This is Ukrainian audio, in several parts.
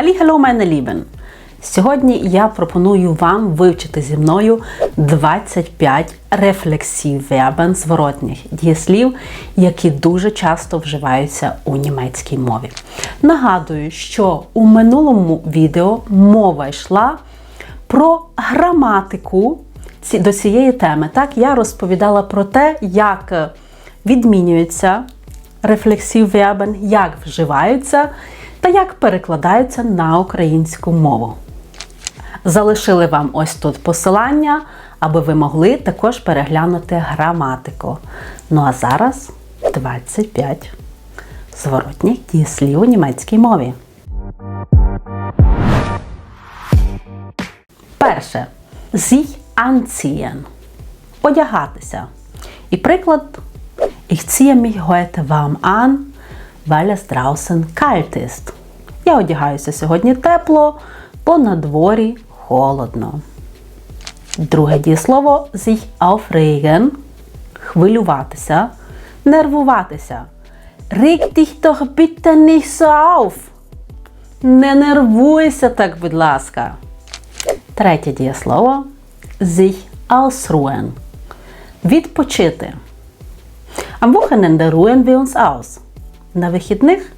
Hallo, meine Lieben! Сьогодні я пропоную вам вивчити зі мною 25 рефлексів вербен зворотніх дієслів, які дуже часто вживаються у німецькій мові. Нагадую, що у минулому відео мова йшла про граматику до цієї теми. Так, я розповідала про те, як відмінюються рефлексів вербен, як вживаються та як перекладаються на українську мову. Залишили вам ось тут посилання, аби ви могли також переглянути граматику. Ну а зараз 25 зворотніх дієслів у німецькій мові. Перше. Sich anziehen. Одягатися. І приклад. Ich ziehe mich heute warm an, weil es draußen kalt ist. Я одягаюся сьогодні тепло, бо на дворі холодно. Друге дієслово sich aufregen – хвилюватися, нервуватися. Reg dich doch bitte nicht so auf. Не нервуйся так, будь ласка. Третє дієслово sich ausruhen – відпочити. Am Wochenende ruhen wir uns aus. На вихідних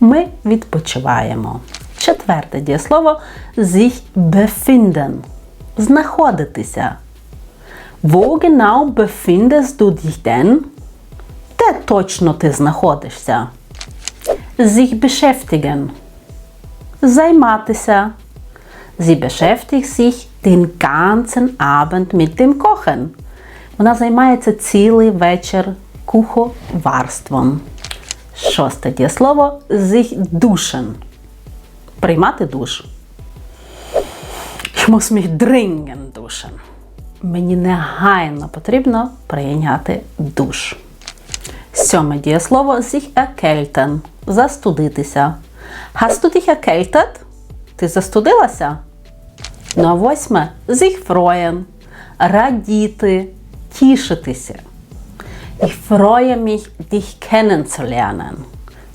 ми відпочиваємо. Четверте дієслово sich befinden – знаходитися. Wo genau befindest du dich denn? Де точно ти знаходишся? Sich beschäftigen – займатися. Sie beschäftigt sich den ganzen Abend mit dem Kochen. Вона займається цілий вечір куховарством. Шосте дієслово sich duschen. Приймати душ. Ich muss mich dringend duschen. Мені негайно потрібно прийняти душ. Сьоме дієслово sich erkälten. Застудитися. Hast du dich erkältet? Ти застудилася? Ну а восьме sich freuen. Радіти, тішитися. Ich freue mich, dich kennenzulernen.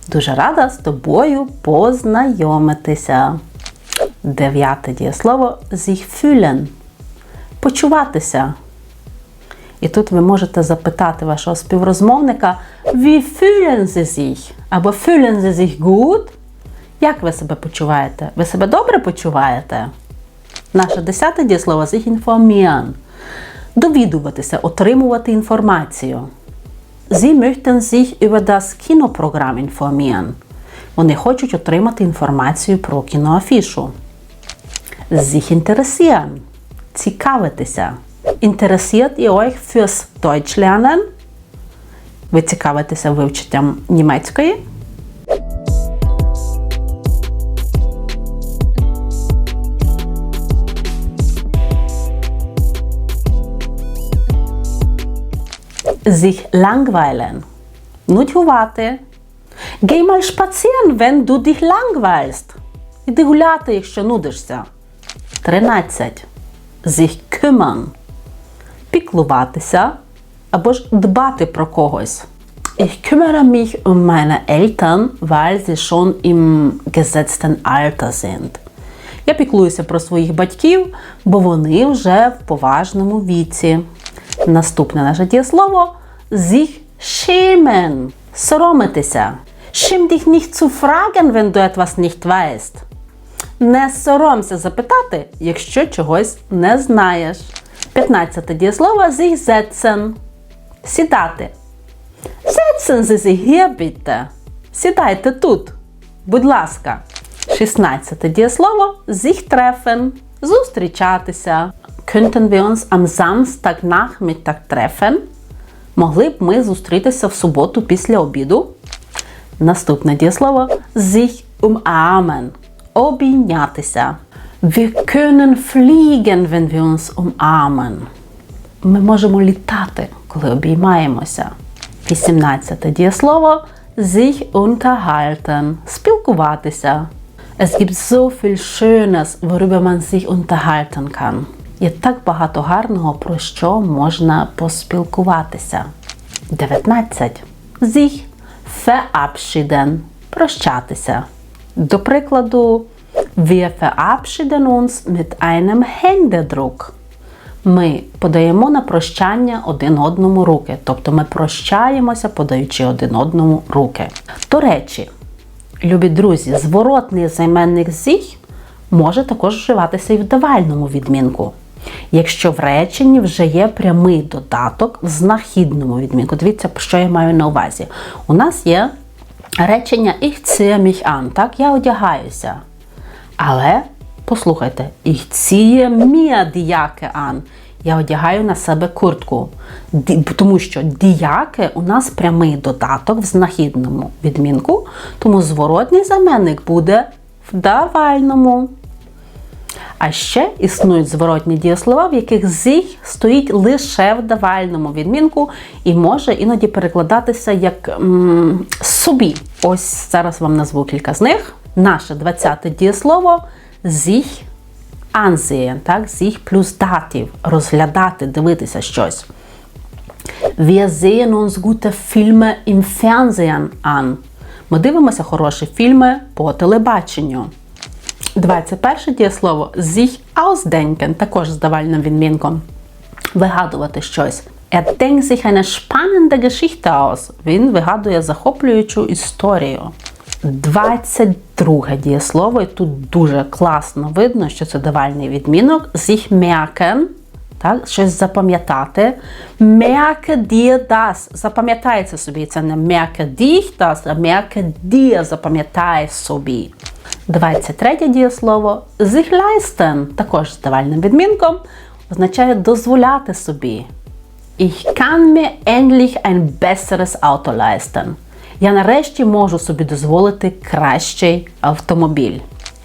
Дуже рада з тобою познайомитися. Дев'яте дієслово sich fühlen. Почуватися. І тут ви можете запитати вашого співрозмовника Wie fühlen Sie sich? Або fühlen Sie sich gut? Як ви себе почуваєте? Ви себе добре почуваєте? Наше десяте дієслово sich informieren. Довідуватися, отримувати інформацію. Sie möchten sich über das Kinoprogramm informieren. Вони хочуть отримати інформацію про кіноафішу. Sich interessieren. Цікавитися. Interessiert ihr euch fürs Deutsch lernen? Ви цікавитеся вивченням німецької? Sich langweilen. Нудьгувати. Geh mal spazieren, wenn du dich langweilst. Іди гуляти, якщо нудишся. 13. Sich kümmern. Піклуватися або ж дбати про когось. Ich kümmere mich um meine Eltern, weil sie schon im gesetzten Alter sind. Я піклуюся про своїх батьків, бо вони вже в поважному віці. Наступне наше дієслово sich schämen. Соромитися. Schäm dich nicht zu fragen, wenn du etwas nicht weißt. Не соромся запитати, якщо чогось не знаєш. 15 дієслово sich setzen. Сідати. Setzen Sie sich hier bitte. Сідайте тут. Будь ласка. 16 дієслово sich treffen. Зустрічатися. Könnten wir uns am Samstagnachmittag treffen? Могли б ми зустрітися в суботу після обіду? Наступне дієслово sich umarmen. Обійнятися. Wir können fliegen, wenn wir uns umarmen. Ми можемо літати, коли обіймаємося. 18 дієслово sich unterhalten. Спілкуватися. Es gibt so viel Schönes, worüber man sich unterhalten kann. Є так багато гарного, про що можна поспілкуватися. 19. Sich verabschieden. Прощатися. До прикладу, Wir verabschieden uns mit einem Händedruck. Ми подаємо на прощання один одному руки. Тобто ми прощаємося, подаючи один одному руки. До речі, любі друзі, зворотний займенник sich може також вживатися і в давальному відмінку. Якщо в реченні вже є прямий додаток в знахідному відмінку. Дивіться, що я маю на увазі. У нас є речення Ich ziehe mich an, так, я одягаюся. Але послухайте, ich ziehe mir die Jacke an. Я одягаю на себе куртку. Тому що діяки у нас прямий додаток в знахідному відмінку, тому зворотній заменник буде в давальному. А ще існують зворотні дієслова, в яких «sich» стоїть лише в давальному відмінку і може іноді перекладатися як м, собі. Ось зараз вам назву кілька з них. Наше 20-те дієслово «sich ansehen», так? «sich» плюс датів розглядати, дивитися щось. Wir sehen uns gute Filme im Fernsehen an. Ми дивимося хороші фільми по телебаченню. 21 дієслово sich ausdenken, також з давальним відмінком. Вигадувати щось. Er denkt sich eine spannende Geschichte aus. Він вигадує захоплюючу історію. 22 дієслово, і тут дуже класно видно, що це давальний відмінок. Sich merken, так, щось запам'ятати. Merke dir das. Запам'ятай це собі. Це не merke dich das, а merke dir, запам'ятай собі. 23 дієслово sich також з давальним відмінком, означає дозволяти собі. Ich kann mir endlich ein besseres Auto leisten. Я нарешті можу собі дозволити кращий автомобіль.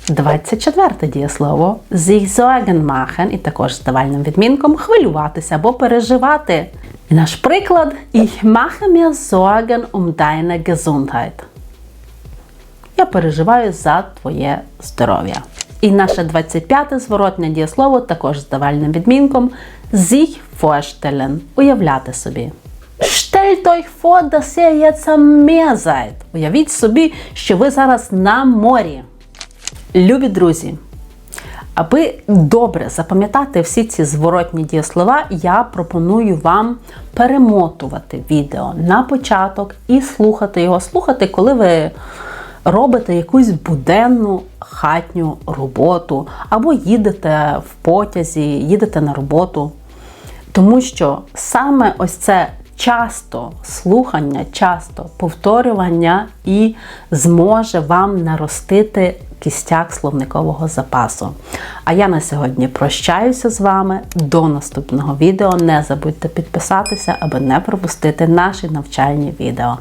24 дієслово sich Sorgen machen, і також з давальним відмінком хвилюватися або переживати. І наш приклад Ich mache mir Sorgen um deine Gesundheit. Я переживаю за твоє здоров'я. І наше 25-те зворотне дієслово також з давальним відмінком sich vorstellen – уявляти собі. Stellt euch vor. Уявіть собі, що ви зараз на морі. Любі друзі, аби добре запам'ятати всі ці зворотні дієслова, я пропоную вам перемотувати відео на початок і слухати його. Слухати, коли ви робите якусь буденну хатню роботу, або їдете в потязі, їдете на роботу. Тому що саме ось це часто слухання, часто повторювання і зможе вам наростити кістяк словникового запасу. А я на сьогодні прощаюся з вами. До наступного відео. Не забудьте підписатися, аби не пропустити наші навчальні відео.